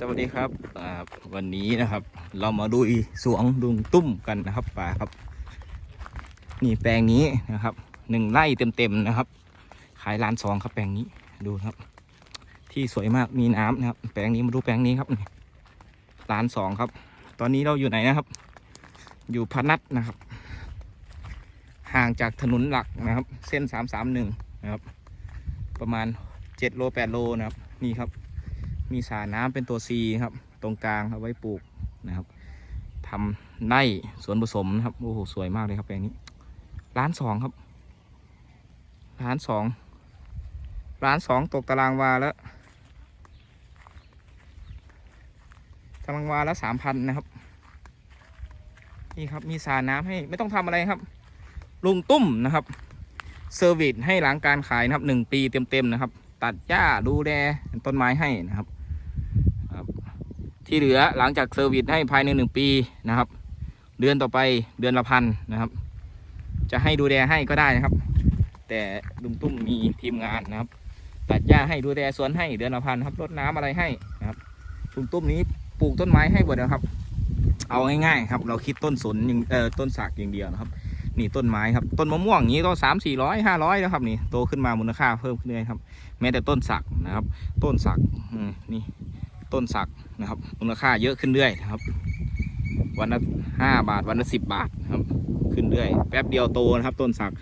สวัสดีครับวันนี้นะครับ เรามาดูสวงดุงตุ้มกันนะครับป่าครับ นี่แปลงนี้นะครับหนึ่งไร่เต็มๆนะครับ ขายล้านสองครับแปลงนี้ดูครับ ที่สวยมากมีน้ำนะครับ แปลงนี้มาดูแปลงนี้ครับล้านสองครับ ตอนนี้เราอยู่ไหนนะครับ อยู่พนัสนะครับ ห่างจากถนนหลักนะครับ เส้นสามสามหนึ่งนะครับ ประมาณเจ็ดโลแปดโลนะครับนี่ครับ มีสระน้ำเป็นตัว C ครับ ตรงกลางเอาไว้ปลูกนะครับทำไร่สวนผสมนะครับโอ้โหสวยมากเลยครับแปลงนี้ล้านสองครับล้านสองล้านสองตกตารางวาแล้วตารางวาละสามพันนะครับนี่ครับมีสระน้ำให้ไม่ต้องทำอะไรครับ ลุงตุ้มนะครับเซอร์วิสให้หลังการขายนะครับหนึ่งปีเต็มๆนะครับ ตัดหญ้าดูแลต้นไม้ให้นะครับ ที่เหลือหลังจากเซอร์วิสให้ภายในหนึ่งปีนะครับ เดือนต่อไปเดือนละพันนะครับ จะให้ดูแลให้ก็ได้นะครับ แต่ลุงตุ้มมีทีมงานนะครับ ตัดหญ้าให้ดูแลสวนให้เดือนละพันครับรดน้ำอะไรให้นะครับลุงตุ้มนี้ปลูกต้นไม้ให้หมดนะครับ เอาง่ายๆครับ เราคิดต้นสนอย่างเอ่อต้นสักอย่างเดียวนะครับ นี่ต้นไม้ครับ ต้นมะม่วงอย่างนี้ก็สามสี่ร้อยห้าร้อยแล้วครับนี่โตขึ้นมามูลค่าเพิ่มขึ้นเรื่อยครับ แม้แต่ต้นสักนะครับ ต้นสักนี่ ต้นสักนะครับมูลค่าเยอะขึ้นเรื่อยนะครับ วันละห้าบาทวันละสิบบาทนะครับ ขึ้นเรื่อย แป๊บเดียวโตนะครับ ต้นสัก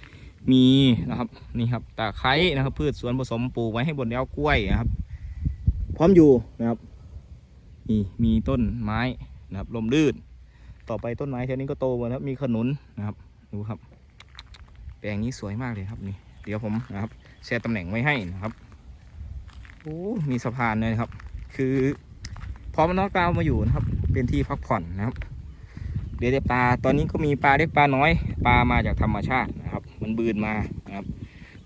มีนะครับนี่ครับตะไคร้นะครับ พืชสวนผสมปลูกไว้ให้บนแล้วกล้วยนะครับ พร้อมอยู่นะครับนี่มีต้นไม้นะครับลมลื่น ต่อไปต้นไม้แถวนี้ก็โตหมดแล้วมีขนุนนะครับดูครับ แปลงนี้สวยมากเลยครับนี่เดี๋ยวผมนะครับแชร์ตำแหน่งไว้ให้นะครับโอ้มีสะพานเลยครับ คือพอมันนอกกาวมาอยู่นะครับ เป็นที่พักผ่อนนะครับเดี๋ยวปลาตอนนี้ก็มีปลาเล็กปลาน้อย ปลามาจากธรรมชาตินะครับ มันบืนมานะครับ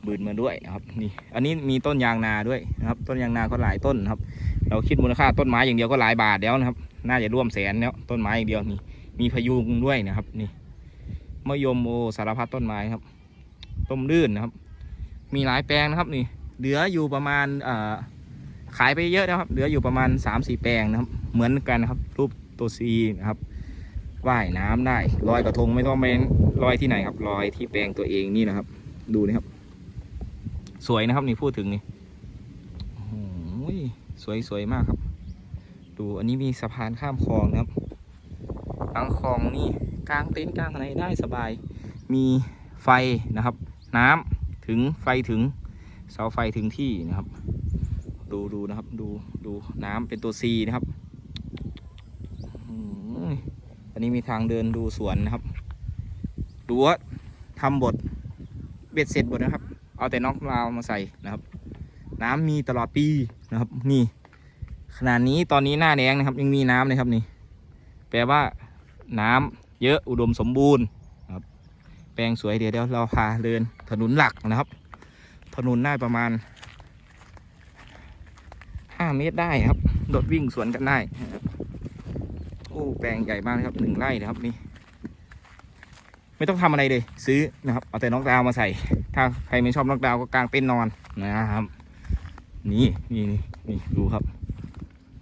บืนมาด้วยนะครับนี่อันนี้มีต้นยางนาด้วยนะครับ ต้นยางนาก็หลายต้นนะครับ เราคิดมูลค่าต้นไม้อย่างเดียวก็หลายบาทแล้วนะครับ น่าจะร่วมแสนแล้วต้นไม้อย่างเดียวนี่มีพยุงด้วยนะครับนี่มะยมโอสารพัดต้นไม้ครับ ต้มลื่นนะครับ มีหลายแปลงนะครับนี่เหลืออยู่ประมาณเอ่อ ขายไปเยอะนะครับเหลืออยู่ประมาณ3าสี่แปลงนะครับ เหมือนกันนะครับ รูปตัวซีนะครับว่ายน้ำได้ลอยกระทงไม่ต้องไปลอยที่ไหนครับลอยที่แปลงตัวเองนี่นะครับ ดูนะครับ สวยนะครับนี่พูดถึงนี่โอ้โหสวยสวยมากครับ ดูอันนี้มีสะพานข้ามคลองนะครับทางคลองนี่กลางเต็นท์กลางอะไรได้สบาย มีไฟนะครับ น้ำถึงไฟถึงเสาไฟถึงที่นะครับ ดูดูนะครับ ดูดูน้ำเป็นตัว C นะครับอันนี้มีทางเดินดูสวนนะครับ ดูว่าทำบทเบ็ดเสร็จหมดนะครับ เอาแต่น็อกลาวมาใส่นะครับ น้ำมีตลอดปีนะครับ นี่ ขนาดนี้ตอนนี้หน้าแดงนะครับ ยังมีน้ำเลยครับนี่ แปลว่าน้ำเยอะอุดมสมบูรณ์ครับ แปลงสวยเดี๋ยวเดี๋ยวเราพาเดินถนนหลักนะครับ ถนนได้ประมาณ ห้าเมตรได้ครับรถวิ่งสวนกันได้นะครับโอ้แปลงใหญ่มากนะครับหนึ่งไร่นะครับนี่ ไม่ต้องทำอะไรเลย ซื้อนะครับ เอาแต่น็อกดาวมาใส่ ถ้าใครไม่ชอบน็อกดาวก็กางเต็นท์นอนนะครับ นี่นี่นี่นี่ดูครับ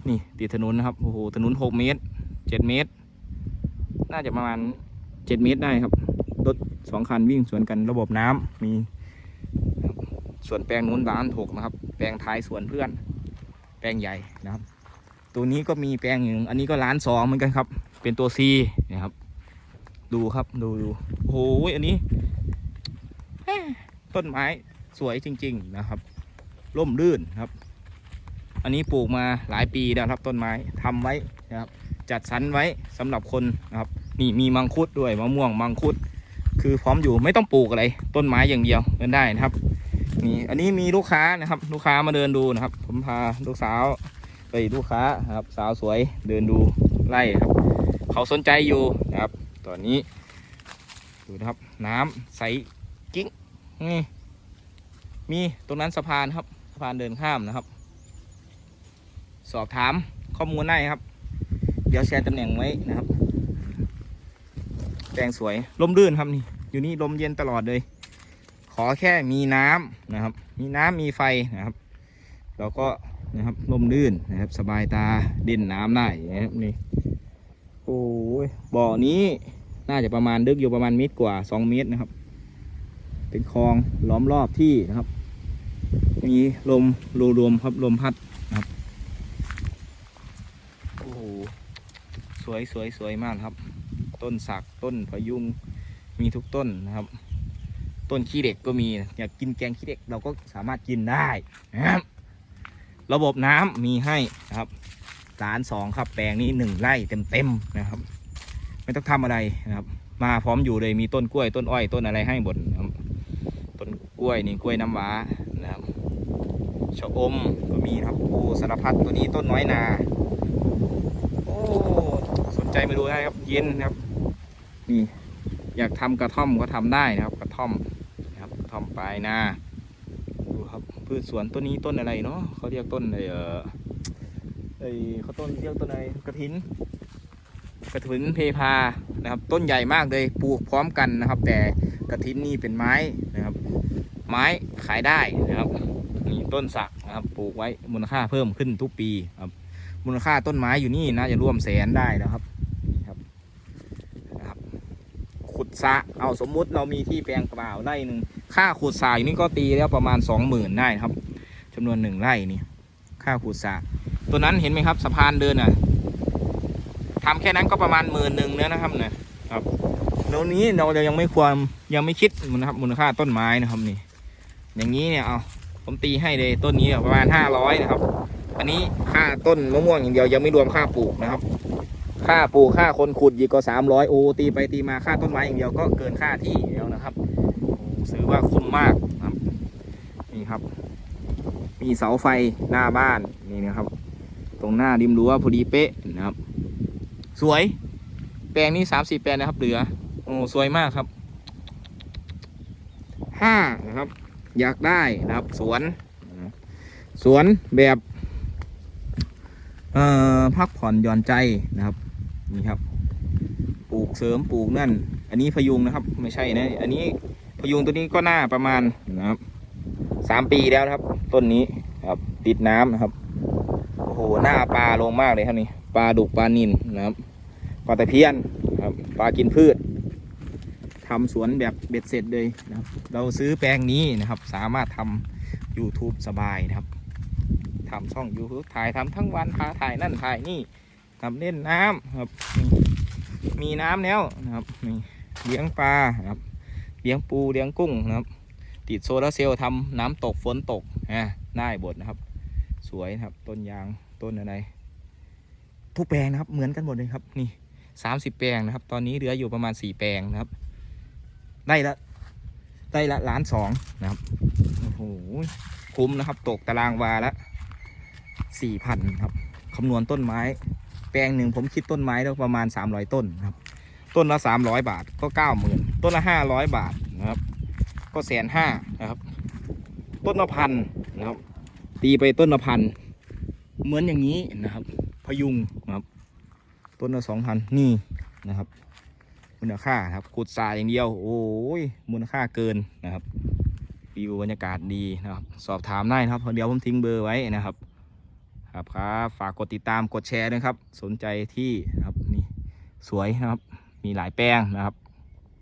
นี่ติดถนนนะครับโอ้โหถนนหกเมตรเจ็ดเมตร น่าจะประมาณเจ็ดเมตรได้ครับรถสองคันวิ่งสวนกันระบบน้ำมีส่วนแปลงนู้นล้านหกนะครับ แปลงท้ายสวนเพื่อน แปลงใหญ่นะครับ ตัวนี้ก็มีแปลงหนึ่งอันนี้ก็ล้านสองเหมือนกันครับ เป็นตัวซีนะครับ ดูครับดูดูโอ้โหอันนี้ ต้นไม้สวยจริง ๆนะครับ ร่มรื่นครับ อันนี้ปลูกมาหลายปีแล้วครับต้นไม้ทำไว้นะครับ จัดสรรไว้สำหรับคนนะครับ นี่มีมังคุดด้วยมะม่วงมังคุด คือพร้อมอยู่ไม่ต้องปลูกอะไร ต้นไม้อย่างเดียวเดินได้นะครับ นี่อันนี้มีลูกค้านะครับ ลูกค้ามาเดินดูนะครับ ผมพาลูกสาวไปลูกค้าครับ สาวสวยเดินดูไล่ครับ เขาสนใจอยู่นะครับ ตอนนี้ดูนะครับ น้ำใสกิ๊งนี่มีตรงนั้นสะพานครับสะพานเดินข้ามนะครับ สอบถามข้อมูลได้ครับ เดี๋ยวแชร์ตำแหน่งไว้นะครับแปลงสวยลมรื่นครับนี่ อยู่นี่ลมเย็นตลอดเลย ขอแค่มีน้ำนะครับ มีน้ำมีไฟนะครับแล้วก็นะครับลมลื่นนะครับ สบายตาเด่นน้ำได้นะครับนี่โอ้ยบ่อนี้น่าจะประมาณลึกอยู่ประมาณเมตรกว่าสองเมตรนะครับ เป็นคลองล้อมรอบที่นะครับมีลมรูรวมครับลมพัดนะครับโอ้โหสวยสวยสวยมากครับ ต้นสักต้นพยุงมีทุกต้นนะครับ ต้นขี้เหล็กก็มีอยากกินแกงขี้เหล็กเราก็สามารถกินได้นะครับระบบน้ำมีให้นะครับลานสองครับแปลงนี้หนึ่งไร่เต็มๆนะครับ ไม่ต้องทำอะไรนะครับ มาพร้อมอยู่เลยมีต้นกล้วยต้นอ้อยต้นอะไรให้หมดนะครับต้นกล้วยนี่กล้วยน้ำว้านะครับชะอมก็มีครับโอ้สารพัดตัวนี้ต้นน้อยนาโอ้สนใจมาดูได้ครับเย็นนะครับนี่อยากทำกระท่อมก็ทำได้นะครับ กระท่อม อมปลายนาดูครับพืชสวนต้นนี้ต้นอะไรเนาะเขาเรียกต้นอะไรเออเอ้ยเขาต้นเรียกต้นอะไรกระถิน กระถินเพพานะครับ ต้นใหญ่มากเลยปลูกพร้อมกันนะครับ แต่กระถินนี่เป็นไม้นะครับ ไม้ขายได้นะครับนี่ต้นสักนะครับปลูกไว้มูลค่าเพิ่มขึ้นทุกปีครับมูลค่าต้นไม้อยู่นี่น่าจะร่วมแสนได้นะครับ ขุด สระเอาสมมุติเรามีที่แปลงเปล่าไร่หนึ่งค่าขุดสระอยู่นี่ก็ตีแล้วประมาณสองหมื่นได้ครับจำนวนหนึ่งไร่นี่ค่าขุดสระตัวนั้นเห็นไหมครับสะพานเดินอะทำแค่นั้นก็ประมาณหมื่นหนึ่งแล้วนะครับเนี่ยครับตรงนี้เรายังไม่ควรยังไม่คิดนะครับมูลค่าต้นไม้นะครับนี่ อย่างนี้เนี่ยเอาผมตีให้เลยต้นนี้ประมาณห้าร้อยนะครับ อันนี้ค่าต้นมะม่วงอย่างเดียวยังไม่รวมค่าปลูกนะครับ ค่าปลูกค่าคนขุดอีกก็สามร้อยโอตีไปตีมาค่าต้นไม้อย่างเดียวก็เกินค่าที่แล้วนะครับซื้อว่าคุ้มมากนะครับนี่ครับ มีเสาไฟหน้าบ้านนี่นะครับ ตรงหน้าริมรั้วพอดีเป๊ะนะครับ สวย แปลงนี้สามสี่แปลงนะครับเหลือโอ้สวยมากครับห้านะครับ อยากได้นะครับ สวน สวนแบบ เอ่อพักผ่อนหย่อนใจนะครับ นี่ครับ ปลูกเสริมปลูกนั่น อันนี้พยุงนะครับ ไม่ใช่นะ อันนี้พยุงตัวนี้ก็หน้าประมาณนะครับสามปีแล้วครับ ต้นนี้ครับ ติดน้ำนะครับโอ้โหหน้าปลาลงมากเลยครับนี่ปลาดุกปลานินนะครับปลาตะเพียนครับปลากินพืชทำสวนแบบเบ็ดเสร็จเลยนะครับ เราซื้อแปลงนี้นะครับ สามารถทำ YouTube สบายนะครับทำช่อง YouTube ถ่ายทำทั้งวันพาถ่ายนั่นถ่ายนี่ ทำเล่นน้ำครับ มีน้ำแล้วนะครับนี่เลี้ยงปลาครับ เลี้ยงปูเลี้ยงกุ้งนะครับ ติดโซลาร์เซลล์ทำน้ำตกฝนตกอ่าได้บทนะครับ สวยนะครับ ต้นยางต้นอะไรทุกแปลงนะครับเหมือนกันหมดเลยครับ นี่สามสิบแปลงนะครับ ตอนนี้เหลืออยู่ประมาณสี่แปลงนะครับ ได้ละได้ละล้านสองนะครับโอ้โหคุ้มนะครับ ตกตารางวาละสี่พันครับคำนวณต้นไม้ ลงหนึ่งผมคิดต้นไม้แล้วประมาณสามร้อยต้นครับ ต้นละสามร้อยบาทก็เก้าหมื่นต้นละห้าร้อยบาทนะครับ ก็แสนห้านะครับ ต้นละพันนะครับ ตีไปต้นละพันเหมือนอย่างนี้นะครับ พยุงนะครับ ต้นละสองพันนี่นะครับมูลค่าครับขุดทรายอย่างเดียว โอ้ยมูลค่าเกินนะครับวิวบรรยากาศดีนะครับ สอบถามได้นะครับเดี๋ยวผมทิ้งเบอร์ไว้นะครับ ครับครับฝากกดติดตามกดแชร์ด้วยครับ สนใจที่นะครับนี่สวยนะครับ มีหลายแปลงนะครับ